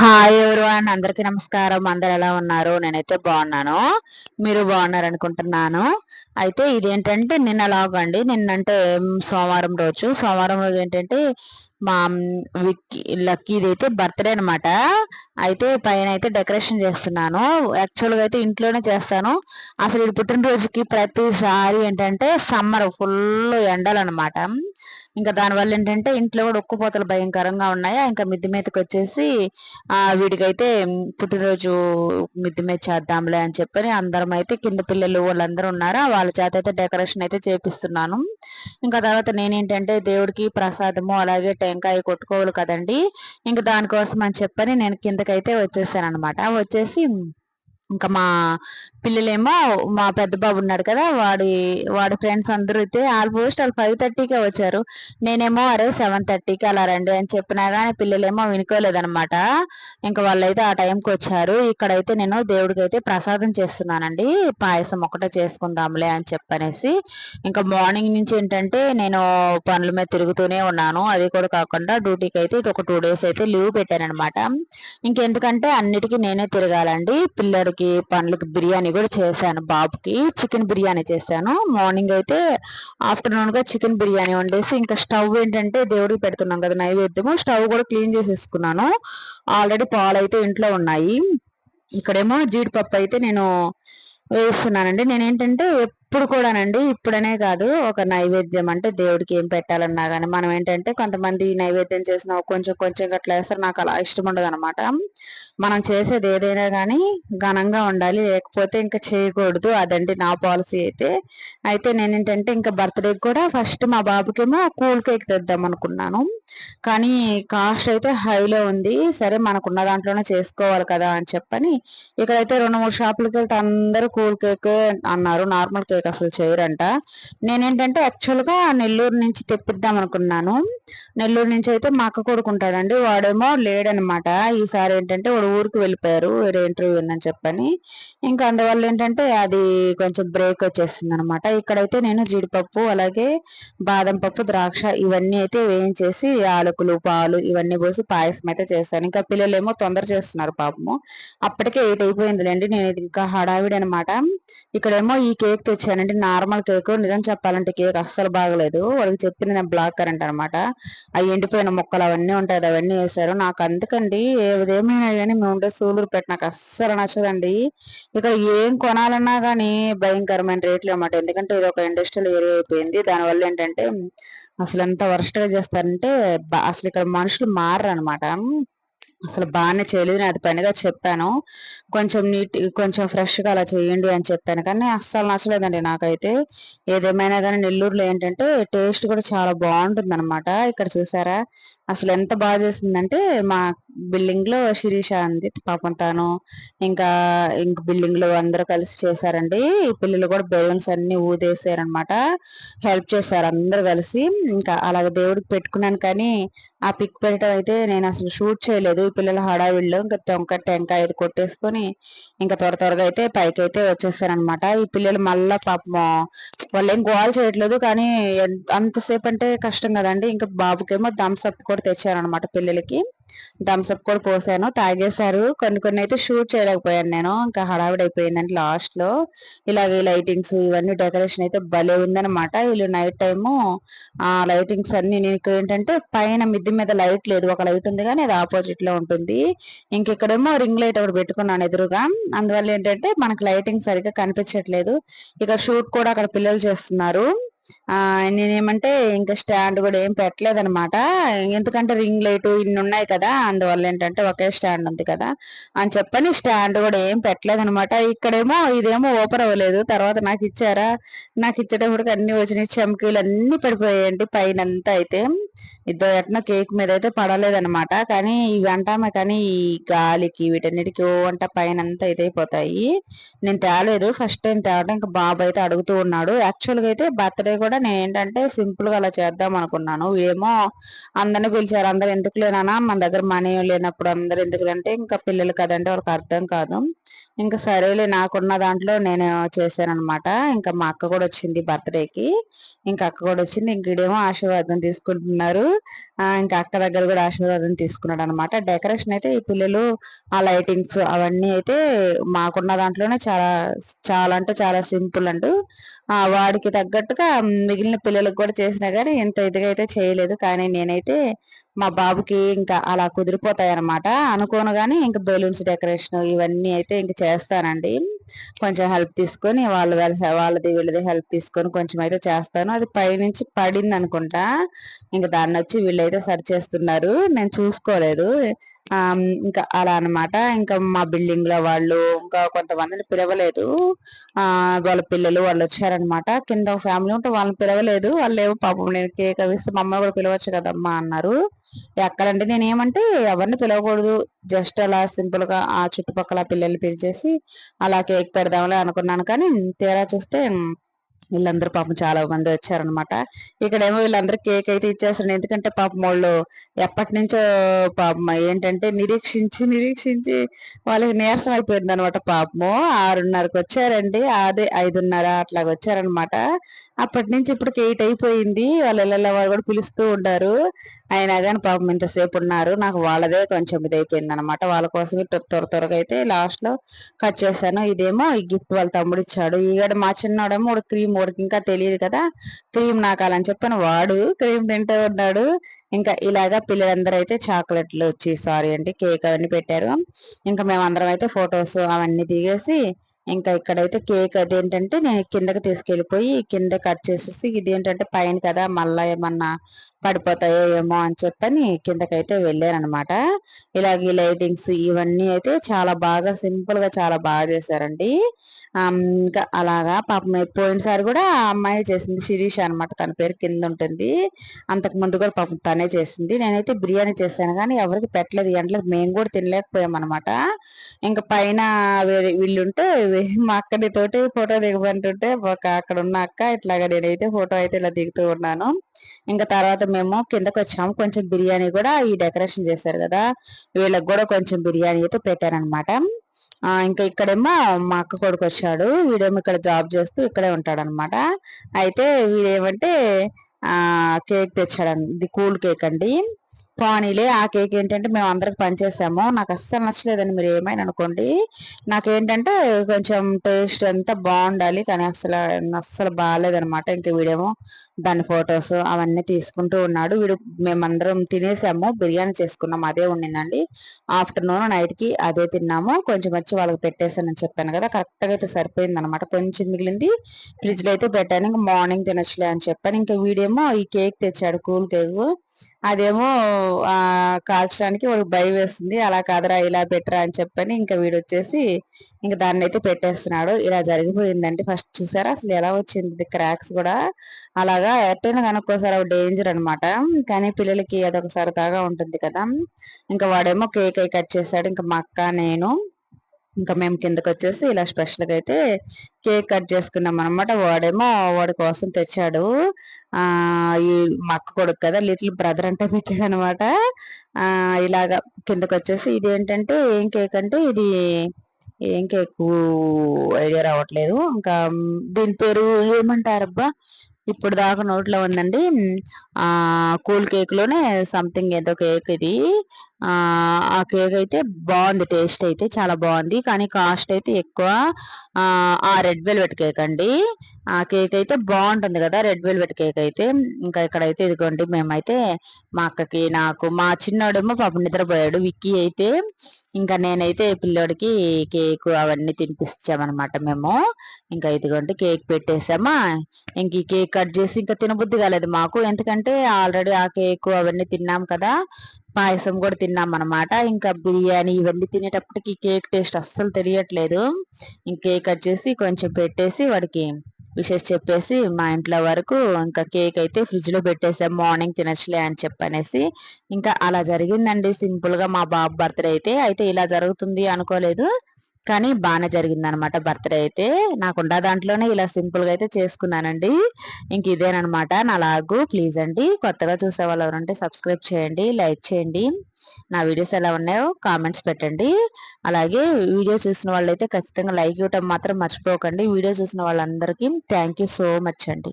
Hi everyone? అందరికీ నమస్కారం. అందరు ఎలా ఉన్నారు? నేనైతే బాగున్నాను. మీరు బాగున్నారు అనుకుంటున్నాను అయితే ఇదేంటంటే నిన్న లాగండి. నిన్నంటే సోమవారం రోజు. సోమవారం రోజు ఏంటంటే మా విక్కీ లక్కీది అయితే బర్త్డే అనమాట అయితే పైన అయితే డెకరేషన్ చేస్తున్నాను. యాక్చువల్గా అయితే ఇంట్లోనే చేస్తాను. అసలు ఇది పుట్టినరోజుకి ప్రతిసారి ఏంటంటే సమ్మర్ ఫుల్ ఎండలు అనమాట ఇంకా దానివల్ల ఏంటంటే ఇంట్లో కూడా ఉక్కుపోతలు భయంకరంగా ఉన్నాయా? ఇంకా మిద్ది మీదకి వచ్చేసి ఆ వీడికైతే పుట్టినరోజు మిద్ది మీద చేద్దాంలే అని చెప్పని అందరం అయితే కింద పిల్లలు వాళ్ళందరూ ఉన్నారా? వాళ్ళ చేత అయితే డెకరేషన్ అయితే చేపిస్తున్నాను. ఇంకా తర్వాత నేనేంటంటే దేవుడికి ప్రసాదము అలాగే టెంకాయ కొట్టుకోవాలి కదండి. ఇంకా దానికోసం అని చెప్పని నేను కిందకైతే వచ్చేసాను అనమాట వచ్చేసి ఇంకా మా పిల్లలేమో మా పెద్ద బాబు ఉన్నాడు కదా వాడి వాడి ఫ్రెండ్స్ అందరూ అయితే ఆల్మోస్ట్ వాళ్ళు ఫైవ్ థర్టీకే వచ్చారు. నేనేమో అరే సెవెన్ థర్టీకి అలా రండి అని చెప్పినా కానీ పిల్లలేమో వినుకోలేదనమాట ఇంకా వాళ్ళైతే ఆ టైంకి వచ్చారు. ఇక్కడైతే నేను దేవుడికి అయితే ప్రసాదం చేస్తున్నానండి. పాయసం ఒకటే చేసుకుందాంలే అని చెప్పనేసి. ఇంకా మార్నింగ్ నుంచి ఏంటంటే నేను పనుల మీద తిరుగుతూనే ఉన్నాను. అది కూడా కాకుండా డ్యూటీకి అయితే ఒక టూ డేస్ అయితే లీవ్ పెట్టాను అనమాట ఇంకెందుకంటే అన్నిటికీ నేనే తిరగాలండి. పిల్లడికి పిల్లలకి పండ్లకి బిర్యానీ కూడా చేశాను బాబుకి. చికెన్ బిర్యానీ చేశాను. మార్నింగ్ అయితే ఆఫ్టర్నూన్గా చికెన్ బిర్యానీ వండేసి ఇంకా స్టవ్ ఏంటంటే దేవుడికి పెడుతున్నాం కదా నైవేద్యము. స్టవ్ కూడా క్లీన్ చేసేసుకున్నాను. ఆల్రెడీ పాలు అయితే ఇంట్లో ఉన్నాయి. ఇక్కడేమో జీడిపప్పు అయితే నేను వేస్తున్నానండి. నేనేంటంటే ఇప్పుడు కూడానండి ఇప్పుడనే కాదు ఒక నైవేద్యం అంటే దేవుడికి ఏం పెట్టాలన్నా కానీ మనం ఏంటంటే కొంతమంది నైవేద్యం చేసిన కొంచెం కొంచెం అట్లా వేస్తారు నాకు అలా ఇష్టం ఉండదు అనమాట మనం చేసేది ఏదైనా కానీ ఘనంగా ఉండాలి లేకపోతే ఇంకా చేయకూడదు అదండి నా పాలసీ అయితే. అయితే నేను ఏంటంటే ఇంకా బర్త్డే కూడా ఫస్ట్ మా బాబుకేమో కూల్ కేక్ తెద్దాం అనుకున్నాను. కానీ కాస్ట్ అయితే హైలో ఉంది సరే మనకున్న దాంట్లోనే చేసుకోవాలి కదా అని చెప్పని ఇక్కడైతే రెండు మూడు షాపులకి వెళ్తే అందరూ కూల్ కేక్ అన్నారు నార్మల్ కేక్ వాళ్ళకి అసలు చేయరంట. నేనేంటంటే యాక్చువల్గా నెల్లూరు నుంచి తెప్పిద్దాం అనుకున్నాను. నెల్లూరు నుంచి అయితే మా అక్క కొడుకుంటాడండి. వాడేమో లేడనమాట ఈసారి ఏంటంటే వాడు ఊరికి వెళ్ళిపోయారు. వేరే ఇంటర్వ్యూ ఉందని చెప్పని. ఇంకా అందువల్ల ఏంటంటే అది కొంచెం బ్రేక్ వచ్చేసింది అనమాట ఇక్కడైతే నేను జీడిపప్పు అలాగే బాదం పప్పు ద్రాక్ష ఇవన్నీ అయితే వేయించేసి యాలకులు పాలు ఇవన్నీ పోసి పాయసం అయితే చేస్తాను ఇంకా పిల్లలేమో తొందర చేస్తున్నారు పాపము. అప్పటికే ఎయిట్ అయిపోయిందిలేండి. నేను ఇంకా హడావిడి అనమాట ఇక్కడేమో ఈ కేక్ తెచ్చి తెచ్చానండి నార్మల్ కేక్ నిజం చెప్పాలంటే కేక్ అస్సలు బాగలేదు. వాళ్ళకి చెప్పింది నేను బ్లాక్ కరెంట్ అనమాట అవి ఎండిపోయిన మొక్కలు అవన్నీ ఉంటాయి అవన్నీ వేసారు నాకు అందుకండి ఏదేమైనా కానీ మేము ఉండే సూలూరు పెట్టి నాకు అస్సలు నచ్చదండి. ఇక్కడ ఏం కొనాలన్నా కానీ భయంకరమైన రేట్లు అనమాట ఎందుకంటే ఇది ఒక ఇండస్ట్రియల్ ఏరియా అయిపోయింది. దానివల్ల ఏంటంటే అసలు ఎంత వర్స్ట్గా చేస్తారంటే అసలు ఇక్కడ మనుషులు మారరు అనమాట అసలు బాగానే చేయలేదు. నేను అది పనిగా చెప్పాను. కొంచెం నీట్ కొంచెం ఫ్రెష్గా అలా చేయండి అని చెప్పాను. కానీ అస్సలు నచ్చలేదండి నాకైతే. ఏదేమైనా కానీ నెల్లూరులో ఏంటంటే టేస్ట్ కూడా చాలా బాగుంటుంది అనమాట ఇక్కడ చూసారా? అసలు ఎంత బాగా చేసిందంటే మా బిల్డింగ్లో శిరీష అంది. పాపం తాను ఇంకా ఇంక బిల్డింగ్లో అందరూ కలిసి చేశారండి. పిల్లలు కూడా బెలూన్స్ అన్ని ఊదేసారనమాట హెల్ప్ చేశారు అందరు కలిసి. ఇంకా అలాగే దేవుడికి పెట్టుకున్నాను కానీ ఆ పిక్ పెట్టడం అయితే నేను అసలు షూట్ చేయలేదు. ఈ పిల్లల హడావిడిలో ఇంకా టొంక టెంకాయ ఇది కొట్టేసుకొని ఇంకా త్వర త్వరగా అయితే పైకి అయితే వచ్చేసారనమాట ఈ పిల్లలు మళ్ళా పాపం వాళ్ళు ఏం గోల్ చేయట్లేదు కానీ అంతసేపు అంటే కష్టం కదండి. ఇంకా బాబుకేమో థమ్స్ అప్ కూడా తెచ్చారనమాట పిల్లలకి. థమ్స్అప్ కూడా పోసాను. తాగేశారు. కొన్ని కొన్ని అయితే షూట్ చేయలేకపోయాను నేను. ఇంకా హడావిడి అయిపోయిందండి లాస్ట్లో. ఇలాగే లైటింగ్స్ ఇవన్నీ డెకరేషన్ అయితే భలే ఉందనమాట వీళ్ళు నైట్ టైము ఆ లైటింగ్స్ అన్ని నేను ఇక్కడ ఏంటంటే పైన మిద్ది మీద లైట్ లేదు. ఒక లైట్ ఉంది కానీ అది ఆపోజిట్లో ఉంటుంది. ఇంకెక్కడేమో రింగ్ లైట్ ఒకటి పెట్టుకున్నాను ఎదురుగా. అందువల్ల ఏంటంటే మనకి లైటింగ్ సరిగ్గా కనిపించట్లేదు. ఇక్కడ షూట్ కూడా అక్కడ పిల్లలు చేస్తున్నారు. నేనేమంటే ఇంకా స్టాండ్ కూడా ఏం పెట్టలేదు అనమాట ఎందుకంటే రింగ్ లైట్ ఇన్ని ఉన్నాయి కదా అందువల్ల ఏంటంటే ఒకే స్టాండ్ ఉంది కదా అని చెప్పని స్టాండ్ కూడా ఏం పెట్టలేదు అనమాట ఇక్కడేమో ఇదేమో ఓపెన్ అవ్వలేదు. తర్వాత నాకు ఇచ్చారా? నాకు ఇచ్చేటప్పుడు అన్ని వచ్చినాయి. చమ్కీలు అన్ని పడిపోయాయండి. పైన అంతా అయితే ఇద్దరు ఎట్లా కేక్ మీద అయితే పడలేదనమాట. కానీ ఇవి అంటామే కానీ ఈ గాలికి వీటన్నిటికీ ఓ అంట పైన అంతా ఇదైపోతాయి. నేను తేలేదు. ఫస్ట్ టైం తేవడం ఇంకా బాబు అయితే అడుగుతూ ఉన్నాడు. యాక్చువల్గా అయితే బర్త్డే బర్త్డే కూడా నేను ఏంటంటే సింపుల్గా అలా చేద్దాం అనుకున్నాను. ఏమో అందరిని పిలిచారు. అందరు ఎందుకు లేనా మన దగ్గర మనీ లేనప్పుడు అందరు ఎందుకు అంటే ఇంకా పిల్లలు కదంటే వాళ్ళకి అర్థం కాదు. ఇంకా సరేలే నాకున్న దాంట్లో నేను చేశాను అనమాట ఇంకా మా అక్క కూడా వచ్చింది బర్త్డేకి. ఇంకా అక్క కూడా వచ్చింది. ఇంకేమో ఆశీర్వాదం తీసుకుంటున్నారు. ఇంకా అక్క దగ్గర కూడా ఆశీర్వాదం తీసుకున్నాడు అనమాట డెకరేషన్ అయితే ఈ పిల్లలు ఆ లైటింగ్స్ అవన్నీ అయితే మాకున్న దాంట్లోనే చాలా చాలా అంటే చాలా సింపుల్ అంటూ వాడికి తగ్గట్టుగా మిగిలిన పిల్లలకు కూడా చేసినా కానీ ఇంత ఇదిగా అయితే చేయలేదు. కానీ నేనైతే మా బాబుకి ఇంకా అలా కుదిరిపోతాయి అనమాట అనుకోను కానీ ఇంకా బెలూన్స్ డెకరేషన్ ఇవన్నీ అయితే ఇంకా చేస్తానండి. కొంచెం హెల్ప్ తీసుకొని వాళ్ళ వాళ్ళది వీళ్ళది హెల్ప్ తీసుకొని కొంచెం అయితే చేస్తాను. అది పైనుంచి పడింది అనుకుంటా ఇంకా దాన్ని వచ్చి వీళ్ళైతే సరి చేస్తున్నారు. నేను చూసుకోలేదు. ఇంకా అలా అనమాట ఇంకా మా బిల్డింగ్లో వాళ్ళు ఇంకా కొంతమందిని పిలవలేదు. ఆ వాళ్ళ పిల్లలు వాళ్ళు వచ్చారనమాట కింద ఫ్యామిలీ ఉంటే వాళ్ళని పిలవలేదు. వాళ్ళు ఏమో పాపం నేను కేక్ అవిస్తే మా అమ్మ కూడా పిలవచ్చు కదమ్మా అన్నారు. ఎక్కడంటే నేను ఏమంటే ఎవరిని పిలవకూడదు. జస్ట్ అలా సింపుల్గా ఆ చుట్టుపక్కల పిల్లల్ని పిలిచేసి అలా కేక్ పెడదామని అనుకున్నాను. కానీ తీరా చూస్తే వీళ్ళందరూ పాపం చాలా మంది వచ్చారనమాట ఇక్కడేమో వీళ్ళందరూ కేక్ అయితే ఇచ్చేస్తారు ఎందుకంటే పాపం వాళ్ళు ఎప్పటి నుంచో పాపం ఏంటంటే నిరీక్షించి నిరీక్షించి వాళ్ళకి నీరసం అయిపోయింది అనమాట పాపము. ఆరున్నరకు వచ్చారండి. అదే ఐదున్నర అట్లాగ వచ్చారనమాట అప్పటి నుంచి ఇప్పటికి ఎయిట్ అయిపోయింది. వాళ్ళ ఇళ్ళ వాళ్ళు కూడా పిలుస్తూ ఉంటారు అయినా కానీ పాపం ఇంతసేపు ఉన్నారు. నాకు వాళ్ళదే కొంచెం ఇది అయిపోయింది అనమాట వాళ్ళ కోసం త్వర త్వరగా అయితే లాస్ట్లో కట్ చేశాను. ఇదేమో ఈ గిఫ్ట్ వాళ్ళ తమ్ముడు ఇచ్చాడు. ఈగడ మా చిన్నోడేమో క్రీమ్ వాడికి ఇంకా తెలియదు కదా. క్రీమ్ నాకాలని చెప్పాను వాడు క్రీమ్ తింటూ ఉన్నాడు. ఇంకా ఇలాగా పిల్లలందరూ అయితే చాక్లెట్లు వచ్చి సారీ అంటే కేక్ అవన్నీ పెట్టారు. ఇంకా మేమందరం అయితే ఫొటోస్ అవన్నీ దిగేసి ఇంకా ఇక్కడైతే కేక్ అదేంటంటే నేను కిందకి తీసుకెళ్ళిపోయి కింద కట్ చేసేసి ఇదేంటంటే పైన కదా మళ్ళా ఏమన్నా పడిపోతాయో ఏమో అని చెప్పని కిందకైతే వెళ్ళానమాట ఇలాగ ఈ లైటింగ్స్ ఇవన్నీ అయితే చాలా బాగా సింపుల్గా చాలా బాగా చేశారండి. ఇంకా అలాగా పాపం పోయినసారి కూడా ఆ అమ్మాయి చేసింది శిరీష అనమాట తన పేరు కింద ఉంటుంది. అంతకు ముందు కూడా పాపం తనే చేసింది. నేనైతే బిర్యానీ చేశాను కానీ ఎవరికి పెట్టలేదు. ఎండలేదు మేము కూడా తినలేకపోయాం అనమాట ఇంకా పైన వీళ్ళుంటే మా అక్కడి తోటి ఫోటో దిగబంటుంటే ఒక అక్కడ ఉన్న అక్క ఇట్లాగా నేనైతే ఫోటో అయితే ఇలా దిగుతూ ఉన్నాను. ఇంకా తర్వాత మేము కిందకి వచ్చాము కొంచెం బిర్యానీ కూడా ఈ డెకరేషన్ చేశారు కదా. వీళ్ళకి కూడా కొంచెం బిర్యానీ అయితే పెట్టారనమాట. ఇంకా ఇక్కడేమో మా అక్క కొడుకు వచ్చాడు వీడేమో ఇక్కడ జాబ్ చేస్తూ ఇక్కడే ఉంటాడు అనమాట అయితే వీడేమంటే ఆ కేక్ తెచ్చాడు ఇది కూల్ కేక్ అండి. పానీలే ఆ కేక్ ఏంటంటే మేము అందరికి పనిచేసాము నాకు అస్సలు నచ్చలేదని మీరు ఏమైనా అనుకోండి. నాకేంటంటే కొంచెం టేస్ట్ అంతా బాగుండాలి కానీ అసలు అస్సలు బాగాలేదనమాట ఇంకా వీడేమో దాని ఫొటోస్ అవన్నీ తీసుకుంటూ ఉన్నాడు. వీడు మేమందరం తినేసాము బిర్యానీ చేసుకున్నాము అదే ఉండిందండి ఆఫ్టర్నూన్ నైట్కి అదే తిన్నాము. కొంచెం వచ్చి వాళ్ళకి పెట్టేసానని చెప్పాను కదా కరెక్ట్గా అయితే సరిపోయింది అనమాట కొంచెం మిగిలింది ఫ్రిడ్జ్లో అయితే పెట్టాను. ఇంకా మార్నింగ్ తినచ్చులే అని చెప్పాను. ఇంకా వీడేమో ఈ కేక్ తెచ్చాడు కూల్ కేక్. అదేమో ఆ కాల్చడానికి వాడికి భయం వేస్తుంది అలా కాదురా ఇలా పెట్టరా అని చెప్పని ఇంకా వీడు వచ్చేసి ఇంకా దాన్ని అయితే పెట్టేస్తున్నాడు. ఇలా జరిగిపోయిందండి ఫస్ట్ చూసారా? అసలు ఎలా వచ్చింది? క్రాక్స్ కూడా అలాగా ఎట్టైనా కనుక్కోసారి అవి డేంజర్ అనమాట కానీ పిల్లలకి అదొక సరదాగా ఉంటుంది కదా. ఇంకా వాడేమో కేక్ అయి కట్ చేశాడు. ఇంకా మా అక్క నేను ఇంకా మేము కిందకి వచ్చేసి ఇలా స్పెషల్గా అయితే కేక్ కట్ చేసుకున్నాం అనమాట వాడేమో వాడి కోసం తెచ్చాడు. ఈ మక్క కొడుకు కదా లిటిల్ బ్రదర్ అంటే పెట్టాడు అనమాట ఇలాగా కిందకి వచ్చేసి ఇది ఏంటంటే ఏం కేక్ అంటే ఇది ఏం కేకు ఐడియా రావట్లేదు. ఇంకా దీని పేరు ఏమంటారబ్బా? ఇప్పుడు దాకా నోట్లో ఉందండి. ఆ కూల్ కేక్లోనే సంథింగ్ ఏదో కేక్ ఇది. ఆ కేక్ అయితే బాగుంది. టేస్ట్ అయితే చాలా బాగుంది. కానీ కాస్ట్ అయితే ఎక్కువ. ఆ రెడ్ వెల్వెట్ కేక్ అండి. ఆ కేక్ అయితే బాగుంటుంది కదా రెడ్ వెల్వెట్ కేక్ అయితే. ఇంకా ఇక్కడైతే ఇదిగోండి మేమైతే మా అక్కకి నాకు మా చిన్నోడేమో పాప నిద్రపోయాడు. విక్కీ అయితే ఇంకా నేనైతే పిల్లోడికి కేక్ అవన్నీ తినిపించామన్నమాట మేము. ఇంకా ఇదిగోండి కేక్ పెట్టేసామా. ఇంక ఈ కేక్ కట్ చేసి ఇంకా తినబుద్ధి కాలేదు మాకు. ఎందుకంటే ఆల్రెడీ ఆ కేక్ అవన్నీ తిన్నాం కదా. పాయసం కూడా తిన్నాం అనమాట ఇంకా బిర్యానీ ఇవన్నీ తినేటప్పటికి కేక్ టేస్ట్ అస్సలు తెలియట్లేదు. ఇంక కేక్ కట్ చేసి కొంచెం పెట్టేసి వాడికి విషెస్ చెప్పేసి మా ఇంట్లో వరకు ఇంకా కేక్ అయితే ఫ్రిడ్జ్లో పెట్టేసాం. మార్నింగ్ తినచ్చులే అని చెప్పనేసి. ఇంకా అలా జరిగిందండి. సింపుల్గా మా బాబు బర్త్డే అయితే అయితే ఇలా జరుగుతుంది అనుకోలేదు. కానీ బాగానే జరిగిందనమాట బర్త్డే అయితే. నాకున్న దాంట్లోనే ఇలా సింపుల్గా అయితే చేసుకున్నానండి. ఇంక ఇదేనమాట నా లాగు. ప్లీజ్ అండి కొత్తగా చూసే వాళ్ళు ఎవరంటే సబ్స్క్రైబ్ చేయండి లైక్ చేయండి. నా వీడియోస్ ఎలా ఉన్నాయో కామెంట్స్ పెట్టండి. అలాగే వీడియో చూసిన వాళ్ళైతే ఖచ్చితంగా లైక్ ఇవ్వటం మాత్రం మర్చిపోకండి. వీడియో చూసిన వాళ్ళందరికీ థ్యాంక్ సో మచ్ అండి.